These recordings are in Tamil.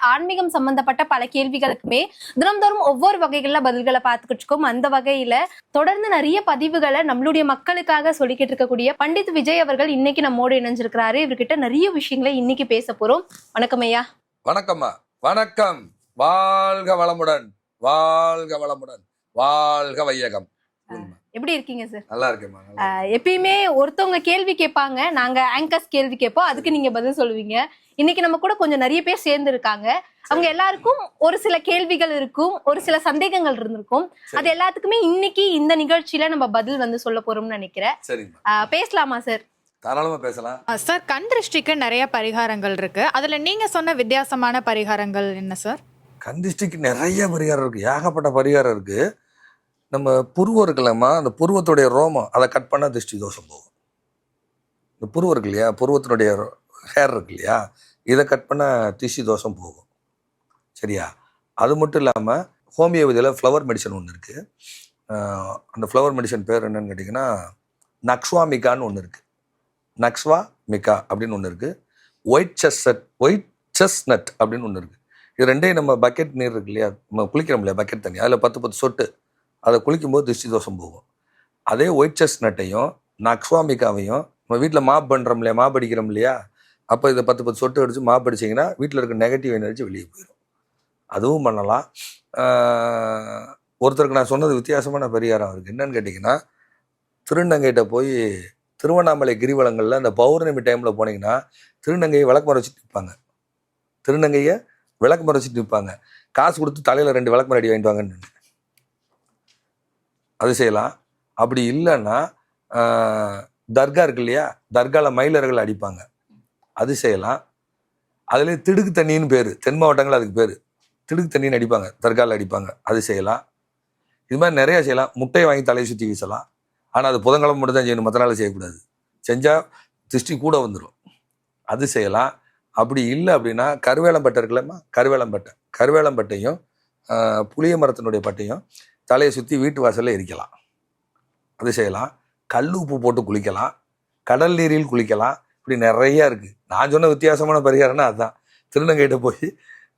ஆன்மீகம் சம்பந்தப்பட்ட பல கேள்விகளுக்குமே தினம்தோறும் ஒவ்வொரு வகைகள்ல பதில்களை பார்த்துக்கிட்டு இருக்கோம். அந்த வகையில தொடர்ந்து நிறைய பதிவுகளை நம்மளுடைய மக்களுக்காக சொல்லிக்கிட்டு இருக்கக்கூடிய பண்டித் விஜய் அவர்கள் இன்னைக்கு நம்மோடு இணைஞ்சிருக்கிறாரு. இவர்கிட்ட நிறைய விஷயங்களை இன்னைக்கு பேச போறோம். வணக்கம் ஐயா. வணக்கம்மா வணக்கம். வாழ்க வளமுடன். வாழ்க வளமுடன். வாழ்க வையகம். எப்படி இருக்கீங்க சார் நல்லா இருக்கேன். எப்பயுமே ஒருத்தவங்க கேள்வி கேட்பாங்க. நாங்க ஆங்கர்ஸ் கேள்வி கேட்போம். அதுக்கு நீங்க பதில் சொல்லுவீங்க. இன்னைக்கு நம்ம கூட கொஞ்சம் நிறைய பேர் சேர்ந்து இருக்காங்க. அவங்க எல்லாருக்கும் ஒரு சில கேள்விகள் இருக்கும். ஒரு சில சந்தேகங்கள் இருந்திருக்கும். அது எல்லாத்துக்குமே இன்னைக்கு இந்த நிகழ்ச்சியில நம்ம பதில் வந்து சொல்ல போறோம்னு நினைக்கிறேன். பேசலாமா சார் தாராளமா பேசலாம். சார் கண் திருஷ்டிக்கு நிறைய பரிகாரங்கள் இருக்கு. அதுல நீங்க சொன்ன வித்தியாசமான பரிகாரங்கள் என்ன சார் கந்திஷ்டிக்கு நிறைய பரிகாரம் இருக்கு. ஏகப்பட்ட பரிகாரம் இருக்கு. நம்ம புருவம் இருக்குல்லம்மா அந்த புருவத்துடைய ரோமம் அதை கட் பண்ணால் திருஷ்டி தோஷம் போகும். இந்த புருவம் இருக்கு இல்லையா? புருவத்தினுடைய ஹேர் இருக்கு இல்லையா? இதை கட் பண்ணால் திருஷ்டி தோஷம் போகும். சரியா? அது மட்டும் இல்லாமல் ஹோமியோபதியில் ஃப்ளவர் மெடிசன் ஒன்று இருக்குது அந்த ஃப்ளவர் மெடிசன் பேர் என்னன்னு கேட்டிங்கன்னா நக்ஸ்வா மிகான்னு ஒன்று இருக்குது நக்ஸ்வா மிகா அப்படின்னு ஒன்று இருக்குது ஒயிட் செஸ்ஸட் ஒயிட் செஸ்நட் அப்படின்னு ஒன்று இருக்குது இது ரெண்டையும் நம்ம பக்கெட் நீர் இருக்கு இல்லையா? நம்ம குளிக்கிறோம் இல்லையா? பக்கெட் தண்ணி. அதில் பத்து பத்து சொட்டு அதை குளிக்கும்போது திருஷ்டி தோஷம் போகும். அதே ஒயிட் செஸ் நட்டையும் நக்ஸ்வாமிகாவையும் நம்ம வீட்டில் மாப் பண்ணுறோம் இல்லையா மாப் அடிக்கிறோம் இல்லையா அப்போ இதை பத்து பத்து சொட்டு அடித்து மாப் அடிச்சிங்கன்னா வீட்டில் இருக்க நெகட்டிவ் எனர்ஜி வெளியே போயிடும் அதுவும் பண்ணலாம். ஒருத்தருக்கு நான் சொன்னது வித்தியாசமான பரிகாரம் இருக்குது என்னன்னு கேட்டிங்கன்னா திருநங்கைகிட்ட போய் திருவண்ணாமலை கிரிவலங்களில் அந்த பௌர்ணமி டைமில் போனீங்கன்னா திருநங்கையை விளக்கு வச்சுட்டு நிற்பாங்க திருநங்கையை விளக்கு மறைச்சிட்டு நிற்பாங்க காசு கொடுத்து தலையில் ரெண்டு விளக்கு அடி வாங்கிட்டு வாங்கன்னு அது செய்யலாம். அப்படி இல்லைன்னா தர்கா இருக்கு இல்லையா? தர்காவில் மயிலர்கள் அடிப்பாங்க. அது செய்யலாம். அதுலேயே திடுக்கு தண்ணின்னு பேர். தென் மாவட்டங்கள் அதுக்கு பேர். திடுக்கு தண்ணின்னு அடிப்பாங்க. தர்காவில் அடிப்பாங்க. அது செய்யலாம். இது மாதிரி நிறையா செய்யலாம். முட்டையை வாங்கி தலையை சுற்றி வீசலாம். ஆனால் அது புதன்கிழமை மட்டும் தான் செய்யணும். மற்ற நாள் செய்யக்கூடாது. செஞ்சால் திருஷ்டி கூட வந்துடும் அது செய்யலாம். அப்படி இல்லை அப்படின்னா கருவேலம்பட்டை இருக்குல்லம்மா. கருவேலம்பட்டை. கருவேலம்பட்டையும் புளிய மரத்தினுடைய பட்டையும் தலையை சுற்றி வீட்டு வாசலில் எரிக்கலாம். அது செய்யலாம். கல் உப்பு போட்டு குளிக்கலாம். கடல் நீரில் குளிக்கலாம். இப்படி நிறையா இருக்குது நான் சொன்ன வித்தியாசமான பரிகாரம்னா அதுதான் திருநங்கைகிட்ட போய்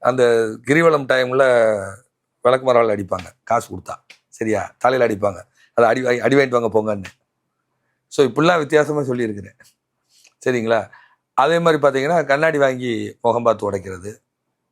அந்த கிரிவலம் டைமில் விளக்கு மரவால் அடிப்பாங்க. காசு கொடுத்தா. சரியா? தலையில் அடிப்பாங்க. அதை அடி அடி வாங்கிட்டு வாங்க போங்கன்னு. ஸோ இப்படிலாம் வித்தியாசமாக சொல்லியிருக்கிறேன். சரிங்களா? அதே மாதிரி பார்த்தீங்கன்னா கண்ணாடி வாங்கி முகம் பார்த்து உடைக்கிறது.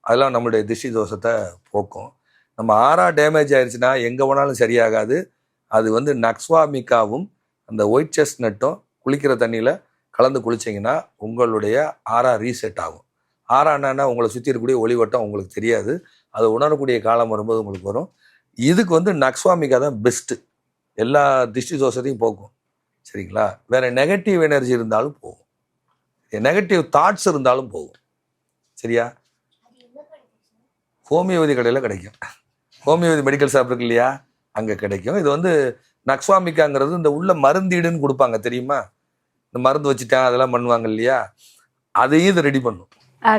அதெல்லாம் நம்மளுடைய திருஷ்டி தோஷத்தை போக்கும். நம்ம ஆறா டேமேஜ் ஆயிடுச்சுன்னா எங்கே போனாலும் சரியாகாது. அது வந்து நக்ஸ்வாமிக்காவும் அந்த ஒயிட் செஸ்நட்டும் குளிக்கிற தண்ணியில் கலந்து குளிச்சிங்கன்னா உங்களுடைய ஆறா ரீசெட் ஆகும். ஆறானா உங்களை சுற்றி இருக்கக்கூடிய ஒளிவட்டம் உங்களுக்கு தெரியாது. அதை உணரக்கூடிய காலம் வரும்போது உங்களுக்கு வரும். இதுக்கு வந்து நக்ஸ்வாமிகா தான் பெஸ்ட்டு எல்லா திருஷ்டி தோஷத்தையும் போக்கும். சரிங்களா? வேற நெகட்டிவ் எனர்ஜி இருந்தாலும் போகும். நெகட்டிவ் தாட்ஸ் இருந்தாலும் போகும். சரியா? ஹோமியோபதி கடையில் கிடைக்கும். ஹோமியோபதி மெடிக்கல் ஷாப் இருக்கு இல்லையா? அங்கே கிடைக்கும். இது வந்து நக்ஸ்வாமிக்காங்கிறது இந்த உள்ள மருந்தீடுன்னு கொடுப்பாங்க தெரியுமா? இந்த மருந்து வச்சுட்டேன் அதெல்லாம் பண்ணுவாங்க இல்லையா? அதையும் இது ரெடி பண்ணும்.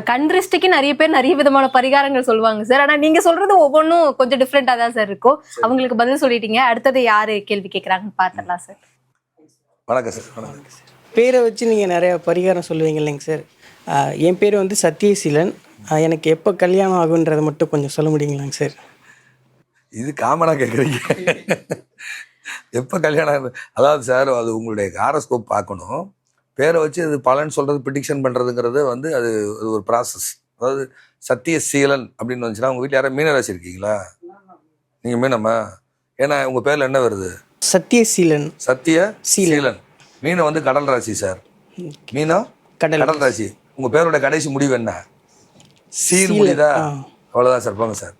கண் திருஷ்டிக்கு நிறைய பேர் நிறைய விதமான பரிகாரங்கள் சொல்லுவாங்க சார் ஆனா நீங்க சொல்றது ஒவ்வொன்றும் கொஞ்சம் டிஃப்ரெண்டா தான் சார் இருக்கும். அவங்களுக்கு பதில் சொல்லிட்டீங்க. அடுத்தது யாரு கேள்வி கேட்கறாங்கன்னு பாத்திரலாம் சார் வணக்கம் சார் வணக்கம். பேரை வச்சு நீங்கள் நிறைய பரிகாரம் சொல்லுவீங்க இல்லைங்க சார் என் பேர் வந்து சத்யசீலன். எனக்கு எப்போ கல்யாணம் ஆகுன்றதை மட்டும் கொஞ்சம் சொல்ல முடியுங்களாங்க சார் இது காமனாக கேட்குறீங்க எப்போ கல்யாணம்? அதாவது சார் அது உங்களுடைய ஹாரோஸ்கோப் பார்க்கணும். பேரை வச்சு அது பலன் சொல்கிறது ப்ரிடிக்ஷன் பண்ணுறதுங்கிறது வந்து அது ஒரு ப்ராசஸ் அதாவது சத்தியசீலன் அப்படின்னு வந்துச்சுன்னா உங்கள் வீட்டில் யாராவது மீனராசி இருக்கீங்களா? நீங்கள் மீனம்மா? ஏன்னா உங்கள் பேரில் என்ன வருது? சத்திய சீலன். சீலன். மீனை வந்து கடல் ராசி சார் மீனம் கடல் கடல் ராசி. உங்கள் பேரோட கடைசி முடிவு என்ன? சீல் சீலன். முடிதா. அவ்வளோதான் சார் போங்க சார்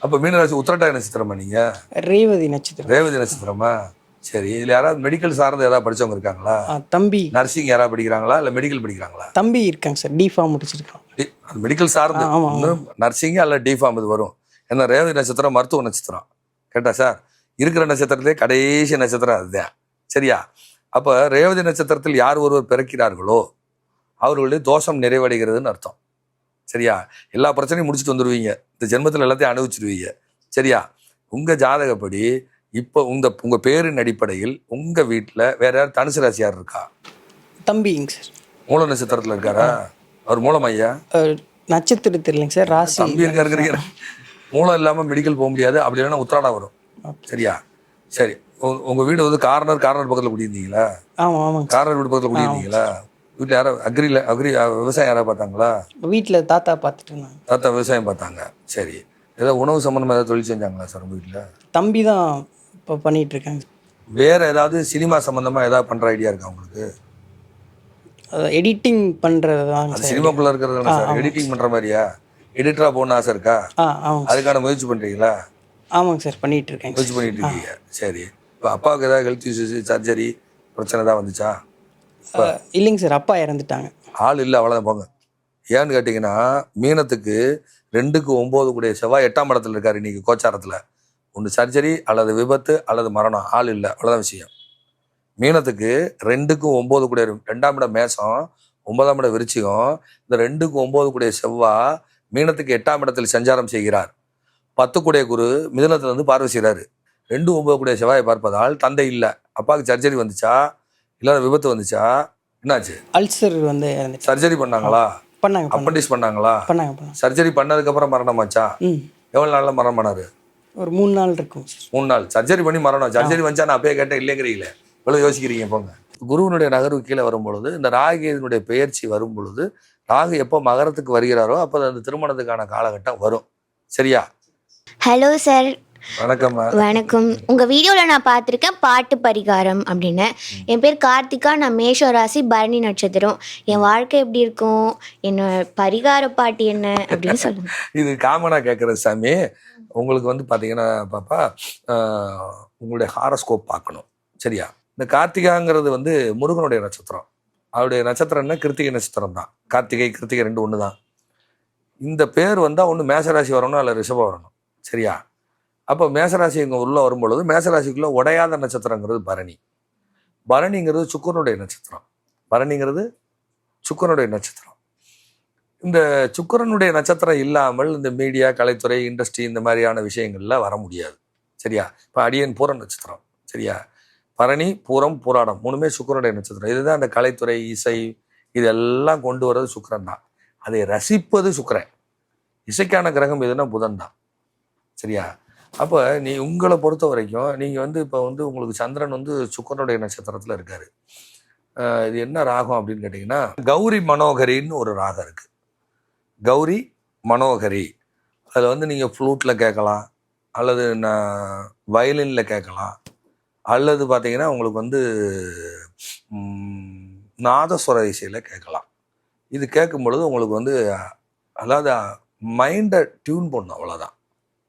அப்போ மீனராசி உத்திரட்டாய நட்சத்திரமா நீங்கள் ரேவதி நட்சத்திரம். ரேவதி நட்சத்திரம்? சரி இதுல யாராவது மெடிக்கல் சார்ந்து ஏதாவது படிச்சவங்க இருக்காங்களா? தம்பி. நர்சிங் யாராவது படிக்கிறாங்களா? இல்ல மெடிக்கல் படிக்கிறாங்களா? தம்பி இருக்காங்க சார் முடிச்சிருக்கான் டி- அது மெடிக்கல் சார்ந்து ஆ, ஆமா, ஆமா. நர்சிங் அல்ல டிஃபார்ம் இது வரும். ஏன்னா ரேவதி நட்சத்திரம் மருத்துவ நட்சத்திரம். கேட்டா சார்? இருக்கிற நட்சத்திரத்திலே கடைசி நட்சத்திரம் அதுதான். சரியா? அப்ப ரேவதி நட்சத்திரத்தில் யார் ஒருவர் பிறக்கிறார்களோ அவர்களுடைய தோஷம் நிறைவடைகிறதுன்னு அர்த்தம். சரியா? எல்லா பிரச்சனையும் முடிச்சுட்டு வந்துடுவீங்க இந்த ஜென்மத்தில் எல்லாத்தையும் அனுபவிச்சிருவீங்க. சரியா? உங்க ஜாதகப்படி இப்போ உங்க உங்க பேரின் அடிப்படையில் உங்க வீட்டில் வேற யார் தனுசு ராசி யார் இருக்கா தம்பிங்க சார். மூல நட்சத்திரத்தில் இருக்காரா? அவர் மூலம் ஐயா? அஹ் நட்சத்திரம் தெரியலைங்க சார் ராசி. தம்பி இருக்க இருக்கிறீங்க? மூலம் இல்லாமல் மெடிக்கல் போக முடியாது. அப்படி இல்லைன்னா உத்திராடம் வரும். சரியா? சரி. உ- உங்க வீடு வந்து கார்னர் கார்னர் பக்கத்தில் குடியிருந்தீங்களா? ஆமாம் ஆமாங்க கார்னர் வீடு பக்கத்தில் குடியிருந்தீங்களா? வீட்டில் யாரோ அக்ரியில் அக்ரி விவசாயம் யாராவது பார்த்தாங்களா? வீட்டில் தாத்தா பார்த்துட்டு இருந்தாங்க. தாத்தா விவசாயம் பார்த்தாங்க. சரி. ஏதோ உணவு சம்மந்தமாக ஏதாவது தொழில் செஞ்சாங்களா சார் உங்கள் வீட்டில் தம்பி தான் இப்போ பண்ணிட்டு இருக்காங்க. வேற ஏதாவது சினிமா சம்மந்தமாக ஏதாவது பண்ணுற ஐடியா இருக்கா உங்களுக்கு? எடிட்டிங் பண்ணுறது தான் சினிமாக்குள்ளே இருக்கிறது சார்? எடிட்டிங் பண்ணுற மாதிரியா? எடிட்டராக போகணும்னு ஆசை இருக்கா? அதுக்கான முயற்சி பண்ணுறீங்களா ஆமாங்க சார் பண்ணிட்டு இருக்கேங்க முயற்சி பண்ணிட்டு இருக்கீங்க. சரி. இப்போ அப்பாவுக்கு ஏதாவது ஹெல்த் இஷ்யூஸ் சர்ஜரி பிரச்சனை தான் வந்துச்சா? இல்லைங்க சார் அப்பா இறந்துட்டாங்க. ஆள் இல்லை அவ்வளோதான் போங்க. ஏன்னு கேட்டிங்கன்னா மீனத்துக்கு ரெண்டுக்கு ஒம்பது கூடிய செவ்வாய் எட்டாம் இடத்துல இருக்காரு இன்னைக்கு கோச்சாரத்தில். ஒன்று சர்ஜரி அல்லது விபத்து அல்லது மரணம். ஆள் இல்லை அவ்வளோதான் விஷயம். மீனத்துக்கு ரெண்டுக்கும் ஒம்பது கூடிய ரெண்டாம் இடம் மேசம் ஒன்பதாம் இடம் விருச்சிகம். இந்த ரெண்டுக்கு ஒம்பது கூடிய செவ்வாய் மீனத்துக்கு எட்டாம் இடத்தில் சஞ்சாரம் செய்கிறார். பத்து கூடிய குரு மிதுனத்துல இருந்து பார்வை செய்கிறாரு ரெண்டு ஒன்பது கூடிய செவ்வாயை பார்ப்பதால் தந்தை இல்லை அப்பாவுக்கு சர்ஜரி வந்துச்சா? இல்லை விபத்து வந்துச்சா? என்னாச்சு? அல்சர் வந்து சர்ஜரி பண்ணாங்களா? பண்ணாங்க அப்பண்டிஸ் பண்ணாங்களா? பண்ணாங்க பண்ணாங்க. சர்ஜரி பண்ணதுக்கு அப்புறம் மரணமாச்சா ம். எவ்வளவு நாள்ல மரணம் பண்ணாரு? ஒரு மூணு நாள் இருக்கும். மூணு நாள். சர்ஜரி பண்ணி மரணம். சர்ஜரி வந்துச்சா? நான் அப்பயே கேட்டேன் இல்லைங்கிறீங்களே. இவ்வளவு யோசிக்கிறீங்க போங்க. குருவினுடைய நகர்வு கீழே வரும் பொழுது இந்த ராகியனுடைய பெயர்ச்சி வரும் பொழுது ராகு எப்போ மகரத்துக்கு வருகிறாரோ அப்போ அந்த திருமணத்துக்கான காலகட்டம் வரும். சரியா? ஹலோ சார் வணக்கம். வணக்கம். உங்கள் வீடியோவில் நான் பார்த்துருக்கேன் பாட்டு பரிகாரம் அப்படின்னு. என் பேர் கார்த்திகா. நான் மேஷ ராசி பரணி நட்சத்திரம். என் வாழ்க்கை எப்படி இருக்கும்? என்ன பரிகார பாட்டு என்ன அப்படின்னு சொல்லுங்க. இது காமனா கேட்குறது சாமி. உங்களுக்கு வந்து பார்த்தீங்கன்னா பாப்பா உங்களுடைய ஹாரஸ்கோப் பார்க்கணும். சரியா? இந்த கார்த்திகாங்கிறது வந்து முருகனுடைய நட்சத்திரம். அவருடைய நட்சத்திரம் என்ன? கிருத்திகை நட்சத்திரம் தான். கார்த்திகை கிருத்திகை ரெண்டு ஒன்று தான் இந்த பேர் வந்தால் ஒன்று மேசராசி வரணும் அல்ல ரிஷபம் வரணும். சரியா? அப்போ மேசராசி இங்கே உள்ளே வரும்பொழுது மேசராசிக்குள்ளே உடையாத நட்சத்திரங்கிறது பரணி. பரணிங்கிறது சுக்கரனுடைய நட்சத்திரம். பரணிங்கிறது சுக்கரனுடைய நட்சத்திரம். இந்த சுக்கிரனுடைய நட்சத்திரம் இல்லாமல் இந்த மீடியா கலைத்துறை இண்டஸ்ட்ரி இந்த மாதிரியான விஷயங்களில் வர முடியாது. சரியா? இப்போ அடியன் பூர நட்சத்திரம். சரியா? பரணி பூரம் பூராடம் மூணுமே சுக்கிரனுடைய நட்சத்திரம். இதுதான் அந்த கலைத்துறை இசை இதெல்லாம் கொண்டு வர்றது சுக்கரன் தான். அதை ரசிப்பது சுக்கரன். இசைக்கான கிரகம் எதுனா புதன் தான். சரியா? அப்போ நீ உங்களை பொறுத்த வரைக்கும் நீங்கள் வந்து இப்போ வந்து உங்களுக்கு சந்திரன் வந்து சுக்கரனுடைய நட்சத்திரத்தில் இருக்கார். இது என்ன ராகம் அப்படின்னு கேட்டிங்கன்னா கௌரி மனோகரின்னு ஒரு ராகம் இருக்குது கௌரி மனோகரி. அதில் வந்து நீங்கள் ஃப்ளூட்டில் கேட்கலாம் அல்லது நான் வயலினில் கேட்கலாம் அல்லது பார்த்தீங்கன்னா உங்களுக்கு வந்து நாதஸ்வர இசையில் கேட்கலாம். இது கேட்கும் பொழுது உங்களுக்கு வந்து அதாவது மைண்டை டியூன் பண்ணும் அவ்வளோதான்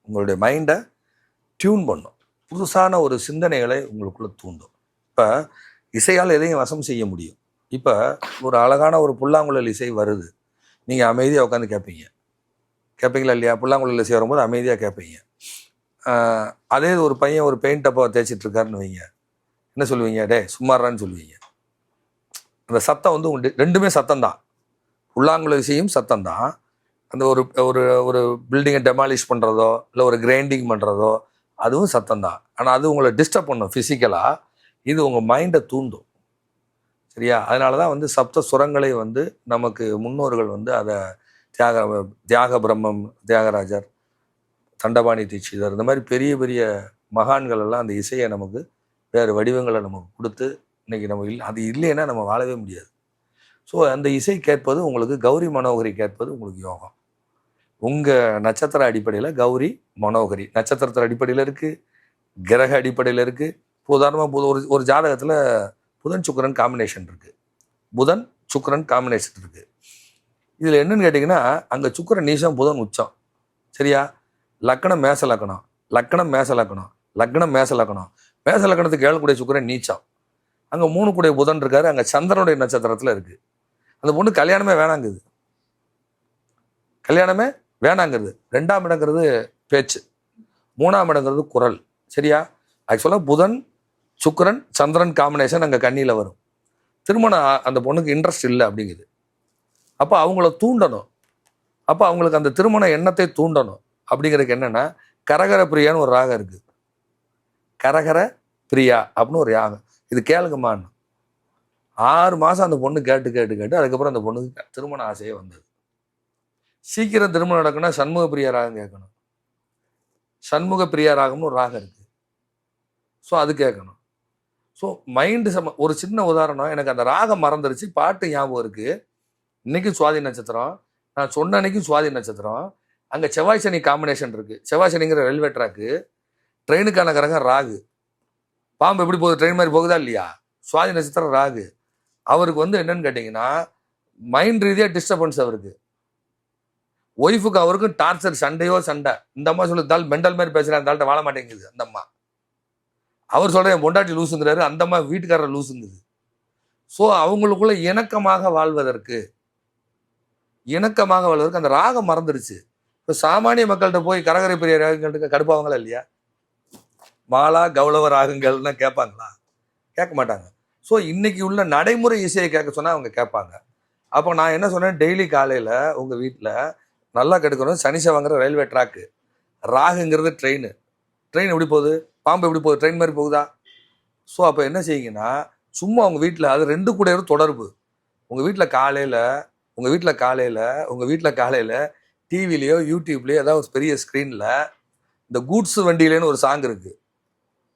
உங்களுடைய மைண்டை டியூன் பண்ணும். புதுசான ஒரு சிந்தனைகளை உங்களுக்குள்ளே தூண்டும். இப்போ இசையால் எதையும் வசம் செய்ய முடியும். இப்போ ஒரு அழகான ஒரு புல்லாங்குழல் இசை வருது. நீங்கள் அமைதியாக உட்காந்து கேட்பீங்க கேட்பீங்களா இல்லையா? புல்லாங்குழல் இசை வரும்போது அமைதியாக கேட்பீங்க அதே ஒரு பையன் ஒரு பெயிண்ட் டப்பா தேய்ச்சிட்ருக்காருன்னு வைங்க. என்ன சொல்லுவீங்க? டே சும்மாறான்னு சொல்லுவீங்க. அந்த சத்தம் வந்து உண்டு ரெண்டுமே சத்தம் தான் புல்லாங்குழல் இசையும் சத்தம் தான் அந்த ஒரு ஒரு ஒரு பில்டிங்கை டெமாலிஷ் பண்ணுறதோ இல்லை ஒரு கிரைண்டிங் பண்ணுறதோ அதுவும் சத்தம் தான் ஆனால் அது உங்களை டிஸ்டர்ப் பண்ணும் ஃபிசிக்கலாக இது உங்கள் மைண்டை தூண்டும். சரியா? அதனால தான் வந்து சப்த சுரங்களை வந்து நமக்கு முன்னோர்கள் வந்து அதை தியாக தியாக பிரம்மம் தியாகராஜர் தண்டபாணி தீட்சிதர் இந்த மாதிரி பெரிய பெரிய மகான்கள் எல்லாம் அந்த இசையை நமக்கு வேறு வடிவங்களை நமக்கு கொடுத்து இன்றைக்கி நம்ம இல்லை அது இல்லைன்னா நம்ம வாழவே முடியாது. ஸோ அந்த இசை கேட்பது உங்களுக்கு கௌரி மனோகரி கேட்பது உங்களுக்கு யோகம். உங்கள் நட்சத்திர அடிப்படையில் கௌரி மனோகரி. நட்சத்திரத்தின் அடிப்படையில் இருக்குது கிரக அடிப்படையில் இருக்குது இப்போ உதாரணமாக புத ஒரு ஒரு ஜாதகத்தில் புதன் சுக்கரன் காம்பினேஷன் இருக்குது புதன் சுக்கரன் காம்பினேஷன் இருக்குது இதில் என்னென்னு கேட்டிங்கன்னா அங்கே சுக்கரன் நீசம் புதன் உச்சம். சரியா? லக்கணம் மேச லக்கணம். லக்கணம் மேச லக்கணம். லக்னம் மேச லக்கணம். மேச லக்கணத்துக்கு ஏழு கூடிய நீச்சம். அங்கே மூணு கூடிய புதன் இருக்காரு அங்கே சந்திரனுடைய நட்சத்திரத்தில் இருக்குது அந்த பொண்ணு கல்யாணமே வேணாங்குது. கல்யாணமே வேணாங்கிறது. ரெண்டாம் இடங்கிறது பேச்சு. மூணாம் இடங்கிறது குரல். சரியா? ஆக்சுவலாக புதன் சுக்கரன் சந்திரன் காம்பினேஷன் அங்கே கண்ணியில் வரும். திருமணம் அந்த பொண்ணுக்கு இன்ட்ரெஸ்ட் இல்லை அப்படிங்குது. அப்போ அவங்கள தூண்டணும். அப்போ அவங்களுக்கு அந்த திருமண எண்ணத்தை தூண்டணும். அப்படிங்கிறதுக்கு என்னென்னா கரகர பிரியான்னு ஒரு ராகம் இருக்குது கரகர பிரியா அப்படின்னு ஒரு யாகம் இது கேளுங்கம்மான்னு. ஆறு மாதம் அந்த பொண்ணு கேட்டு கேட்டு கேட்டு அதுக்கப்புறம் அந்த பொண்ணுக்கு திருமண ஆசையே வந்தது. சீக்கிரம் திருமணம் நடக்குன்னா சண்முக பிரியா ராகம் கேட்கணும். சண்முக பிரியா ராகம்னு ஒரு ராகம் இருக்குது ஸோ அது கேட்கணும். ஸோ மைண்டு சம ஒரு சின்ன உதாரணம். எனக்கு அந்த ராகம் மறந்துருச்சு. பாட்டு ஞாபகம் இருக்குது இன்னைக்கு சுவாதி நட்சத்திரம். நான் சொன்ன அன்னைக்கும் சுவாதி நட்சத்திரம். அங்கே செவ்வாய் சனி காம்பினேஷன் இருக்குது செவ்வாய் சனிங்கிற ரயில்வே ட்ராக்கு ட்ரெயினுக்கான கரகம் ராகு. பாம்பு எப்படி போகுது? ட்ரெயின் மாதிரி போகுதா இல்லையா? சுவாதி நட்சத்திரம் ராகு. அவருக்கு வந்து என்னன்னு கேட்டிங்கன்னா மைண்ட் ரீதியாக டிஸ்டர்பன்ஸ் அவருக்கு. ஒய்ஃபுக்கு அவருக்கும் டார்ச்சர் சண்டையோ சண்டை. இந்த அம்மா சொல்லுதால் மெண்டல் மாதிரி பேசுகிறேன் அந்த ஆள்கிட்ட வாழ மாட்டேங்குது அந்த அம்மா. அவர் சொல்கிற என் பொண்டாட்டி லூசுங்கிறாரு அந்த அம்மா வீட்டுக்காரர் லூசுங்குது. ஸோ அவங்களுக்குள்ள இணக்கமாக வாழ்வதற்கு இணக்கமாக வாழ்வதற்கு அந்த ராகம் மறந்துடுச்சு இப்போ சாமானிய மக்கள்கிட்ட போய் கரகரை பெரிய ராகங்கள்ட்ட கடுப்பாவாங்களா இல்லையா? மாலா கௌளவ ராகங்கள்னா கேட்பாங்களா? கேட்க மாட்டாங்க. ஸோ இன்னைக்கு உள்ள நடைமுறை இசையை கேட்க சொன்னால் அவங்க கேட்பாங்க. அப்போ நான் என்ன சொன்னேன் டெய்லி காலையில் உங்கள் வீட்டில் நல்லா கெடுக்கணும். சனி செவங்கிற ரயில்வே ட்ராக்கு ராகுங்கிறது ட்ரெயின் ட்ரெயின் எப்படி போகுது? பாம்பு எப்படி போகுது? ட்ரெயின் மாதிரி போகுதா? ஸோ அப்போ என்ன செய்யுங்கன்னா சும்மா உங்கள் வீட்டில் அது ரெண்டு கூட ஒரு தொடர்பு. உங்கள் வீட்டில் காலையில் உங்கள் வீட்டில் காலையில் உங்கள் வீட்டில் காலையில் டிவிலேயோ யூடியூப்லேயோ ஏதாவது ஒரு பெரிய ஸ்க்ரீனில் இந்த கூட்ஸ் வண்டியிலேன்னு ஒரு சாங் இருக்குது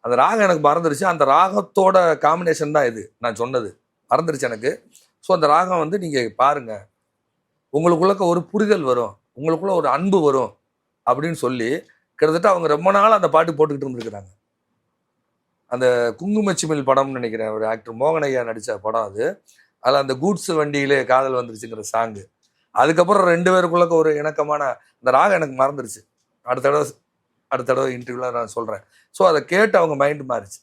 அந்த ராகம் எனக்கு மறந்துருச்சு. அந்த ராகத்தோட காம்பினேஷன் தான் இது. நான் சொன்னது. மறந்துருச்சு எனக்கு. ஸோ அந்த ராகம் வந்து நீங்கள் பாருங்க. உங்களுக்குள்ளக்க ஒரு புரிதல் வரும். உங்களுக்குள்ள ஒரு அன்பு வரும் அப்படின்னு சொல்லி கிட்டத்தட்ட அவங்க ரொம்ப நாள் அந்த பாட்டு போட்டுக்கிட்டு இருந்திருக்கிறாங்க. அந்த குங்குமச்சிமில் படம்னு நினைக்கிறேன் ஒரு ஆக்டர் மோகனையா நடித்த படம் அது. அதில் அந்த கூட்ஸ் வண்டியிலே காதல் வந்துருச்சுங்கிற சாங்கு அதுக்கப்புறம் ரெண்டு பேருக்குள்ளக்க ஒரு இணக்கமான அந்த ராகம் எனக்கு மறந்துருச்சு. அடுத்த தடவை அடுத்த தடவை இன்டர்வியூவில் நான் சொல்கிறேன் ஸோ அதை கேட்டு அவங்க மைண்டு மாறிச்சு.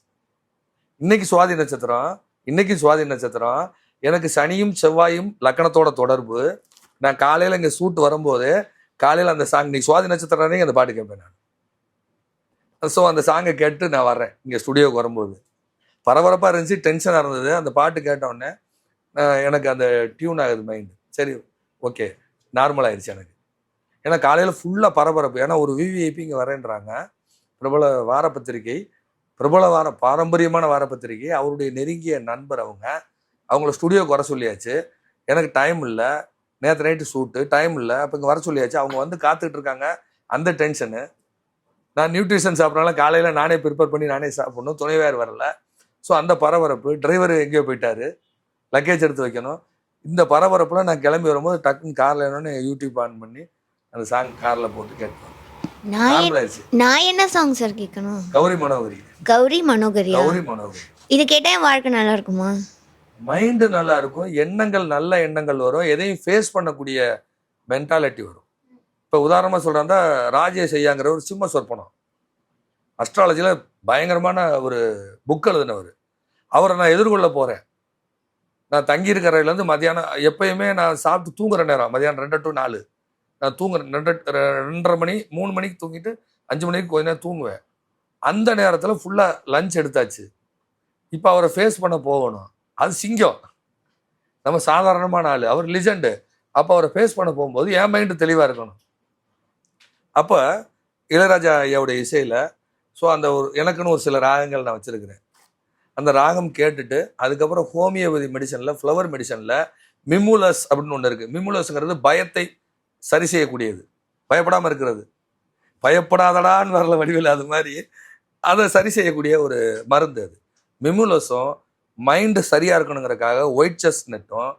இன்னைக்கு சுவாதி நட்சத்திரம் இன்னைக்கு சுவாதி நட்சத்திரம் எனக்கு சனியும் செவ்வாயும் லக்கணத்தோட தொடர்பு. நான் காலையில் இங்கே சூட்டு வரும்போது காலையில் அந்த சாங் நீ சுவாதி நட்சத்திரம் அந்த பாட்டு கேட்பேன் நான். ஸோ அந்த சாங்கை கேட்டு நான் வர்றேன். இங்கே ஸ்டுடியோவுக்கு வரும்போது. பரபரப்பாக இருந்துச்சு டென்ஷனாக இருந்தது. அந்த பாட்டு கேட்டோடனே எனக்கு அந்த டியூன் ஆகுது மைண்டு சரி ஓகே நார்மல் ஆயிடுச்சு எனக்கு. ஏன்னா காலையில் ஃபுல்லாக பரபரப்பு. ஏன்னா ஒரு விவிஐபி இங்கே வரேன்றாங்க. பிரபல வாரப்பத்திரிகை பிரபல வார பாரம்பரியமான வாரப்பத்திரிகை. அவருடைய நெருங்கிய நண்பர் அவங்க. அவங்கள ஸ்டுடியோக்கு வர சொல்லியாச்சு. எனக்கு டைம் இல்லை. நேற்று நைட்டு ஷூட்டு டைம் இல்லை. அப்போ இங்கே வர சொல்லியாச்சு. அவங்க வந்து காத்துட்டு இருக்காங்க. அந்த டென்ஷனு நான் நியூட்ரிஷன் சாப்பிட்றனால காலையில் நானே ப்ரிப்பேர் பண்ணி நானே சாப்பிடணும். துணைவேர் வரல. ஸோ அந்த பரபரப்பு டிரைவர் எங்கேயோ போயிட்டாரு. லக்கேஜ் எடுத்து வைக்கணும். இந்த பரபரப்புல நான் கிளம்பி வரும்போது டக்குன்னு காரில் என்னன்னு யூடியூப் ஆன் பண்ணி அந்த சாங் காரில் போட்டு கேட்பேன். நான் என்ன சாங் சார் கேட்கணும்? கௌரி மனோகரி. கௌரி மனோகரியா? கௌரி மனோகரி. இது கேட்டா என் வாழ்க்கை நல்லா இருக்குமா? மைண்டு நல்லா இருக்கும் எண்ணங்கள் நல்ல எண்ணங்கள் வரும் எதையும் ஃபேஸ் பண்ணக்கூடிய மென்டாலிட்டி வரும். இப்போ உதாரணமாக சொல்கிறாந்தா ராஜேஷ் ஐயாங்கிற ஒரு சிம்ம சொற்பனம். அஸ்ட்ராலஜியில் பயங்கரமான ஒரு புக் எழுதினவர். அவரை நான் எதிர்கொள்ள போகிறேன் நான் தங்கியிருக்கிறதுலேருந்து மதியானம் எப்பயுமே நான் சாப்பிட்டு தூங்குற நேரம் மதியானம் ரெண்டு டு நாலு. நான் தூங்குறேன் ரெண்டு ரெண்டரை மணி மூணு மணிக்கு தூங்கிட்டு அஞ்சு மணிக்கு கொஞ்ச நேரம் தூங்குவேன். அந்த நேரத்தில் ஃபுல்லாக லஞ்ச் எடுத்தாச்சு. இப்போ அவரை ஃபேஸ் பண்ண போகணும். அது சிங்கம். நம்ம சாதாரணமான ஆள். அவர் லிஜெண்டு அப்போ அவரை ஃபேஸ் பண்ண போகும்போது என் மைண்டு தெளிவாக இருக்கணும். அப்போ இளையராஜா ஐயாவுடைய இசையில் ஸோ அந்த ஒரு எனக்குன்னு ஒரு சில ராகங்கள் நான் வச்சுருக்கிறேன். அந்த ராகம் கேட்டுட்டு அதுக்கப்புறம் ஹோமியோபதி மெடிசனில் ஃப்ளவர் மெடிசனில் மிமுலஸ் அப்படின்னு ஒன்று இருக்குது மிமுலஸ்ங்கிறது பயத்தை சரி செய்யக்கூடியது. பயப்படாமல் இருக்கிறது. பயப்படாதடான்னு வரல வடிவில் அது மாதிரி. அதை சரி செய்யக்கூடிய ஒரு மருந்து அது. மிமுலஸும் மைண்டு சரியாக இருக்கணுங்கிறக்காக ஒயிட் செஸ் நட்டும்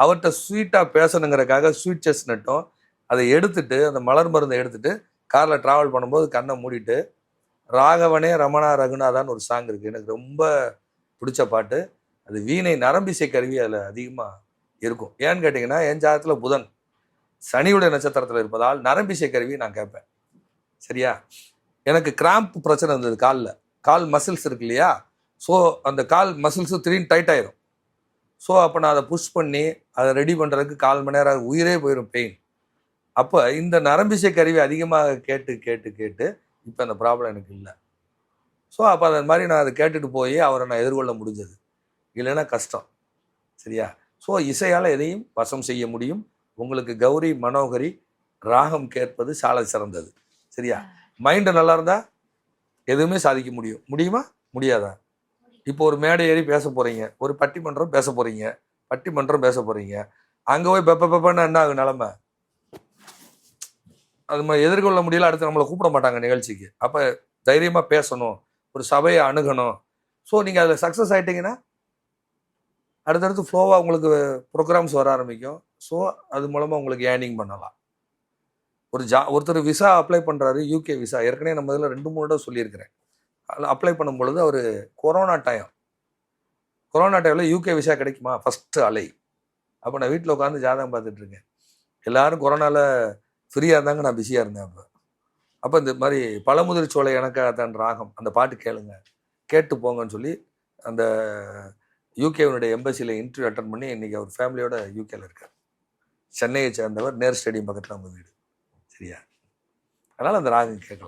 அவர்கிட்ட ஸ்வீட்டாக பேசணுங்கிறக்காக ஸ்வீட் செஸ் நட்டும் அதை எடுத்துட்டு அந்த மலர் மருந்தை எடுத்துட்டு காரில் ட்ராவல் பண்ணும்போது கண்ணை மூடிட்டு ராகவனே ரமணா ரகுநாதான்னு ஒரு சாங் இருக்குது எனக்கு ரொம்ப பிடிச்ச பாட்டு. அது வீணை நரம்பிசை கருவி அதில் அதிகமாக இருக்கும். ஏன்னு கேட்டிங்கன்னா என் ஜாதத்தில் புதன். சனியுடைய நட்சத்திரத்தில் இருப்பதால் நரம்பிசை கருவி நான் கேட்பேன். சரியா? எனக்கு கிராம்ப் பிரச்சனை இருந்தது காலில். கால் மசில்ஸ் இருக்கு இல்லையா? ஸோ அந்த கால் மசில்ஸு திடீர்னு டைட் ஆயிரும். ஸோ அப்போ நான் அதை புஷ் பண்ணி அதை ரெடி பண்ணுறதுக்கு கால் மணி நேரம் உயிரே போயிடும் பெயின் அப்போ இந்த நரம்பிசை கருவி அதிகமாக கேட்டு கேட்டு கேட்டு இப்போ அந்த ப்ராப்ளம் எனக்கு இல்லை. ஸோ அப்போ அது மாதிரி நான் அதை கேட்டுட்டு போய் அவரை நான் எதிர்கொள்ள முடிஞ்சது. இல்லைன்னா கஷ்டம். சரியா? ஸோ இசையால் எதையும் வசம் செய்ய முடியும். உங்களுக்கு கௌரி மனோகரி ராகம் கேட்பது சால சிறந்தது. சரியா? மைண்டு நல்லா இருந்தா எதுவுமே சாதிக்க முடியும். முடியுமா? முடியாதா? இப்போ ஒரு மேடை ஏறி பேச போகிறீங்க ஒரு பட்டிமன்றம் பேச போகிறீங்க பட்டிமன்றம் பேச போகிறீங்க அங்கே போய் பெப்ப பெப்பன்னு என்ன ஆகும் நிலமை? அது மாதிரி எதிர்கொள்ள முடியல அடுத்து நம்மளை கூப்பிட மாட்டாங்க நிகழ்ச்சிக்கு. அப்போ தைரியமாக பேசணும் ஒரு சபையை அணுகணும். ஸோ நீங்கள் அதில் சக்ஸஸ் ஆகிட்டீங்கன்னா அடுத்தடுத்து ஃப்ளோவாக உங்களுக்கு ப்ரோக்ராம்ஸ் வர ஆரம்பிக்கும். ஸோ அது மூலமாக உங்களுக்கு ஏர்னிங் பண்ணலாம். ஒரு ஜா ஒருத்தர் விசா அப்ளை பண்ணுறாரு யூகே விசா ஏற்கனவே நம்ம இதில் ரெண்டு மூணு தடவை சொல்லியிருக்கிறேன். அப்ளை பண்ணும் பொழுது அவர் கொரோனா டைம் கொரோனா டைமில் யூகே விசா கிடைக்குமா? ஃபஸ்ட்டு அலை. அப்போ நான் வீட்டில் உட்காந்து ஜாதகம் பார்த்துட்டு இருக்கேன். எல்லாரும் கொரோனாவில் ஃப்ரீயாக இருந்தாங்க நான் பிஸியாக இருந்தேன் அப்போ. அப்போ இந்த மாதிரி பழமுதிர் சோலை எனக்காகத்தான் ராகம். அந்த பாட்டு கேளுங்க. கேட்டு போங்கன்னு சொல்லி அந்த யூகேவினுடைய எம்பசியில் இன்டர்வியூ அட்டன் பண்ணி இன்னைக்கு அவர் ஃபேமிலியோட யூகேல இருக்கார். சென்னையை சேர்ந்தவர் நேர் ஸ்டேடியம் பக்கத்தில் அவங்க வீடு. சரியா? அதனால் அந்த ராகம் கேட்கலாம்.